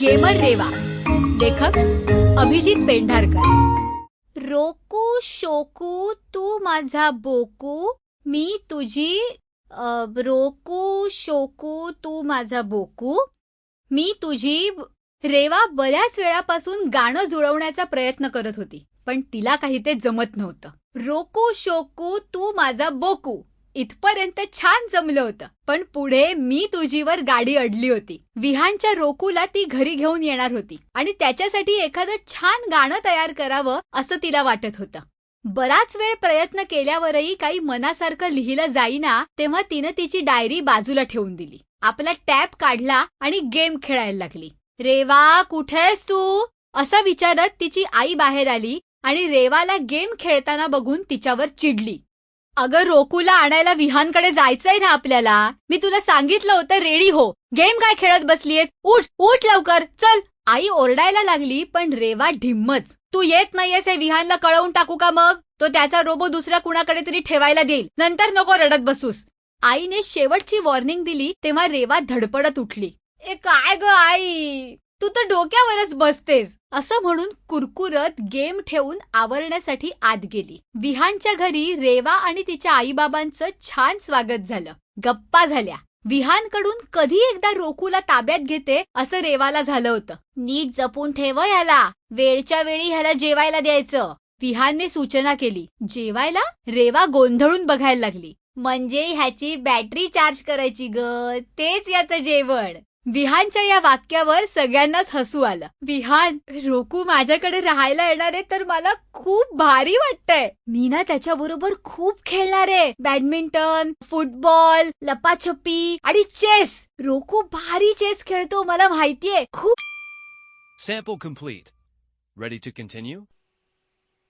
Gamer Reva. लेखक अभिजित पेंढारकर. रोकू शोकू तू माझा बोकू मी तुझी रोकू शोकू तू माझा बोकू मी तुझी रेवा बऱ्याच वेळापासून गाणं जुळवण्याचा प्रयत्न करत होती पण तिला काही ते जमत नव्हतं. रोकू शोकू तू माझा बोकू. इथपर्यंत छान जमलं होतं. पण पुढे मी तुझीवर गाडी अडली होती. विहानच्या रोकूला ती घरी घेऊन येणार होती आणि त्याच्यासाठी एखादं छान गाणं तयार करावं असं तिला वाटत होतं. बराच वेळ प्रयत्न केल्यावरही काही मनासारखं लिहिलं जाईना तेव्हा तिनं तिची डायरी बाजूला ठेवून दिली. आपला टॅप काढला आणि गेम खेळायला लागली. रेवा कुठेस तू? असं विचारत तिची आई बाहेर आली आणि रेवाला गेम खेळताना बघून तिच्यावर चिडली. अगं रोकूला आणायला विहानकडे जायचंय ना आपल्याला. मी तुला सांगितलं होतं रेडी हो. गेम काय खेळत बसलीयस? उठ उठ लवकर. चल. आई ओरडायला लागली पण रेवा ढिम्मच. तू येत नाहीयेस हे विहानला कळवून टाकू का मग? तो त्याचा रोबो दुसऱ्या कुणाकडे तरी ठेवायला देईल. नंतर नको रडत बसूस. आईने शेवटची वॉर्निंग दिली तेव्हा रेवा धडपडत उठली. ए काय ग आई? तू तर डोक्यावरच बसतेस. असं म्हणून कुरकुरत गेम ठेवून आवरण्यासाठी आत गेली. विहानच्या घरी रेवा आणि तिच्या आईबाबांचं छान स्वागत झालं. गप्पा झाल्या. विहानकडून कधी एकदा रोकूला ताब्यात घेते असं रेवाला झालं होतं. नीट जपून ठेव ह्याला वेळच्या वेळी ह्याला जेवायला द्यायचं. विहानने सूचना केली. जेवायला? रेवा गोंधळून बघायला लागली. म्हणजे ह्याची बॅटरी चार्ज करायची ग. तेच याचं जेवण. विहानच्या या वाक्यावर सगळ्यांनाच हसू आलं. विहान रोकू माझ्याकडे राहायला येणार आहे तर मला खूप भारी वाटतंय. मी ना त्याच्याबरोबर खूप खेळणार आहे. बॅडमिंटन फुटबॉल लपाछपी आणि चेस. रोकू भारी चेस खेळतो मला माहितीये. खूप Sample complete. Ready to continue?